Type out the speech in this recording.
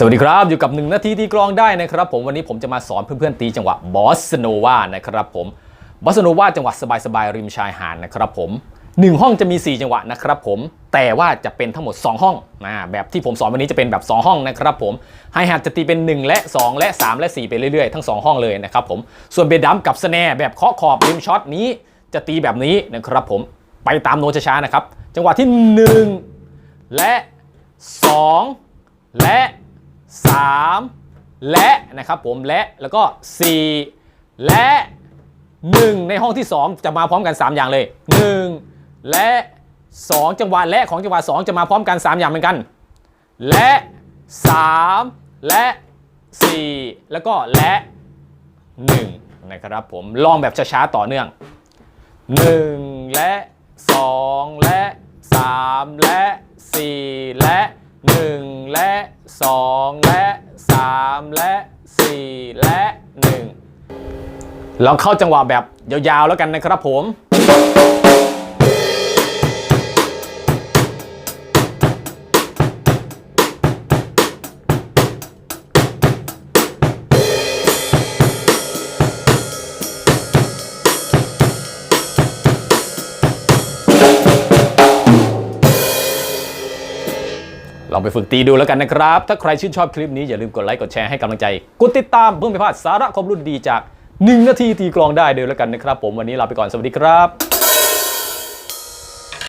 สวัสดีครับ อยู่กับ 1 นาทีตีกลองได้นะครับผมวันนี้ผมจะมาสอนเพื่อนๆตีจังหวะบอสโนวานะครับผมบอสโนวาจังหวะสบายๆริมชายหาดนะครับผม 1 ห้องจะมี 4 จังหวะนะครับผมแต่ว่าจะเป็นทั้งหมด 2 ห้องนะแบบที่ผมสอนวันนี้จะเป็นแบบ 2 ห้องนะครับผมไฮแฮทจะตีเป็น 1 และ 2 และ 3 และ 4 ไปเรื่อยๆ ทั้ง 2 ห้องเลยนะครับผมส่วนเบสดัมกับสแนร์แบบเคาะขอบริมช็อตนี้จะตีแบบนี้นะครับผมไปตามโน้ตช้าๆนะครับจังหวะที่ 1 และ 2 และ 3 และนะครับผมและแล้วก็ 4 และ 1 ในห้องที่ 2 จะมาพร้อมกัน 3 อย่างเลย 1 และ 2 จังหวะและของจังหวะ2จะมาพร้อมกัน 3 อย่างเหมือนกัน และ 3 และ 4 แล้วก็และ 1 นะครับผมลองแบบช้าๆต่อเนื่อง 1 และ 2 และ 3 และ 4 และ 1 และ 2 และ 3 และ 4 และ 1 ลองเข้าจังหวะแบบยาวๆแล้วกันนะครับผม ลองไปฝึกตีดูแล้วกันนะครับ ถ้าใครชื่นชอบคลิปนี้อย่าลืมกดไลค์กดแชร์ให้กำลังใจ กดติดตามเพื่อไม่พลาดสาระความรู้ดีจาก 1 นาทีตีกลองได้เดียวแล้วกันนะครับ ผมวันนี้ลาไปก่อนสวัสดีครับ